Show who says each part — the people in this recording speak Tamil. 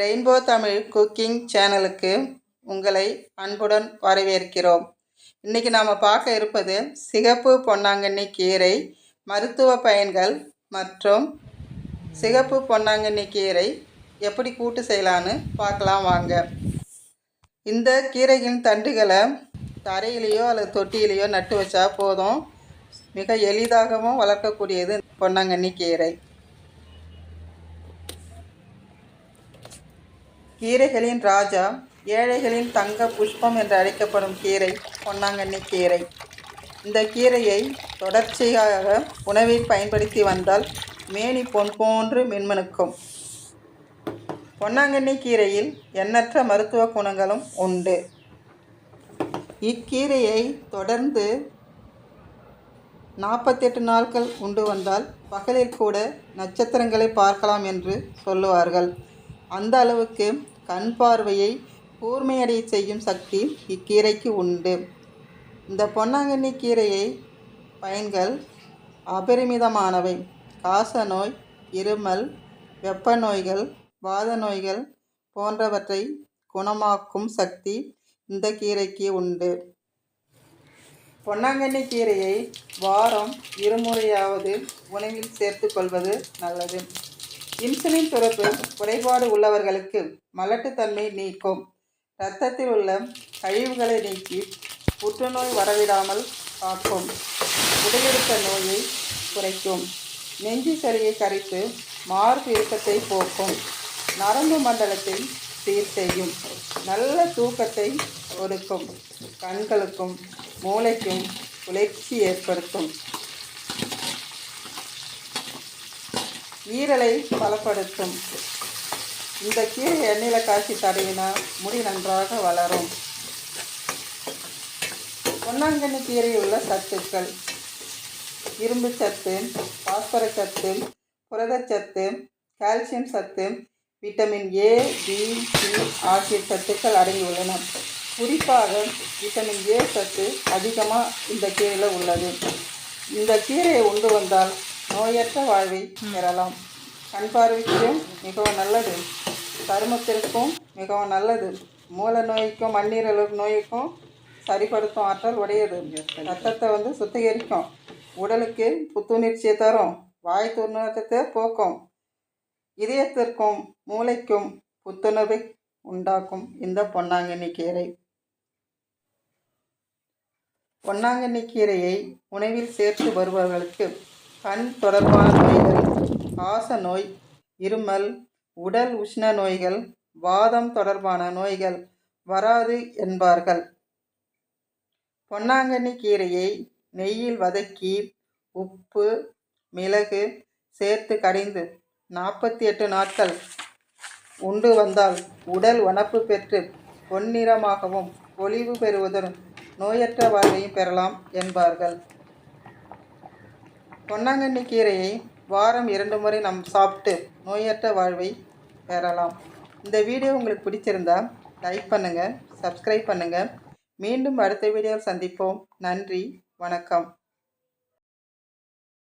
Speaker 1: ரெயின்போ தமிழ் குக்கிங் சேனலுக்கு உங்களை அன்புடன் வரவேற்கிறோம். இன்றைக்கி நாம் பார்க்க இருப்பது சிகப்பு பொன்னாங்கண்ணி கீரை மருத்துவ பயன்கள் மற்றும் சிகப்பு பொன்னாங்கண்ணி கீரை எப்படி கூட்டு செய்யலான்னு பார்க்கலாம் வாங்க. இந்த கீரையின் தண்டுகளை தரையிலேயோ அல்லது தொட்டியிலேயோ நட்டு வச்சா போதும். மிக எளிதாகவும் வளர்க்கக்கூடியது பொன்னாங்கண்ணி கீரை. கீரைகளின் ராஜா ஏழைகளின் தங்க புஷ்பம் என்று அழைக்கப்படும் கீரை பொன்னாங்கண்ணி கீரை. இந்த கீரையை தொடர்ச்சியாக உணவில் பயன்படுத்தி வந்தால் மேனி பொன் போன்று மென்மனுக்கும். பொன்னாங்கண்ணி கீரையில் எண்ணற்ற மருத்துவ குணங்களும் உண்டு. இக்கீரையை தொடர்ந்து நாற்பத்தெட்டு நாட்கள் உண்டு வந்தால் பகலில் கூட நட்சத்திரங்களை பார்க்கலாம் என்று சொல்லுவார்கள். அந்த அளவுக்கு கண் பார்வையை கூர்மையடைய செய்யும் சக்தி இக்கீரைக்கு உண்டு. இந்த பொன்னாங்கண்ணி கீரையை பயன்கள் அபரிமிதமானவை. காச நோய் இருமல் வெப்ப நோய்கள் வாத நோய்கள் போன்றவற்றை குணமாக்கும் சக்தி இந்த கீரைக்கு உண்டு. பொன்னாங்கண்ணி கீரையை வாரம் இருமுறையாவது உணவில் சேர்த்து கொள்வது நல்லது. இன்சுலின் சுரப்பு குறைபாடு உள்ளவர்களுக்கு மலட்டுத்தன்மை நீக்கும். இரத்தத்தில் உள்ள கழிவுகளை நீக்கி புற்றுநோய் வரவிடாமல் காக்கும். உடலெடுத்த நோயை குறைக்கும். நெஞ்சு சளியை கரைத்து மார்பு இறுக்கத்தை போக்கும். நரம்பு மண்டலத்தை சீர் செய்யும். நல்ல தூக்கத்தை கொடுக்கும் கண்களுக்கும் மூளைக்கும் குளிர்ச்சி ஏற்படுத்தும். ஈரலை பலப்படுத்தும். இந்த கீரை எண்ணெயில் காய்ச்சி தடவினா முடி நன்றாக வளரும். பொன்னாங்கண்ணி கீரையில் உள்ள சத்துக்கள். இரும்பு சத்து பாஸ்பரஸ் சத்து புரதச்சத்து கால்சியம் சத்து விட்டமின் ஏ பி சி ஆகிய சத்துக்கள் அடங்கியுள்ளன. குறிப்பாக விட்டமின் ஏ சத்து அதிகமாக இந்த கீரையில் உள்ளது. இந்த கீரையை உண்டு வந்தால் நோயற்ற வாழ்வை பெறலாம். கண் பார்வைக்கும் மிகவும் நல்லது. சருமத்திற்கும் மிகவும் நல்லது. மூல நோய்க்கும் மண்ணீரல் நோய்க்கும் சரிப்படுத்தும் ஆற்றல் உடையது. ரத்தத்தை வந்து சுத்திகரிக்கும். உடலுக்கு புத்துணர்ச்சியை தரும். வாய் துர்நாற்றத்தை போக்கும். இதயத்திற்கும் மூளைக்கும் புத்துணர்வை உண்டாக்கும். இந்த பொன்னாங்கண்ணி கீரை. பொன்னாங்கண்ணி கீரையை உணவில் சேர்த்து வருபவர்களுக்கு கண் தொடர்பான நோய்கள் காச நோய் இருமல் உடல் உஷ்ண நோய்கள் வாதம் தொடர்பான நோய்கள் வராது என்பார்கள். பொன்னாங்கண்ணி கீரையை நெய்யில் வதக்கி உப்பு மிளகு சேர்த்து கடைந்து நாற்பத்தி எட்டு நாட்கள் உண்டு வந்தால் உடல் உணப்பு பெற்று பொன்னிறமாகவும் பொலிவு பெறுவதுடன் நோயற்ற வாழ்வையும் பெறலாம் என்பார்கள். பொன்னாங்கண்ணி கீரையை வாரம் இரண்டு முறை நம் சாப்பிட்டு நோயற்ற வாழ்வை பெறலாம். இந்த வீடியோ உங்களுக்கு பிடிச்சிருந்தா லைக் பண்ணுங்கள் சப்ஸ்கிரைப் பண்ணுங்கள் மீண்டும் அடுத்த வீடியோவில் சந்திப்போம். நன்றி வணக்கம்.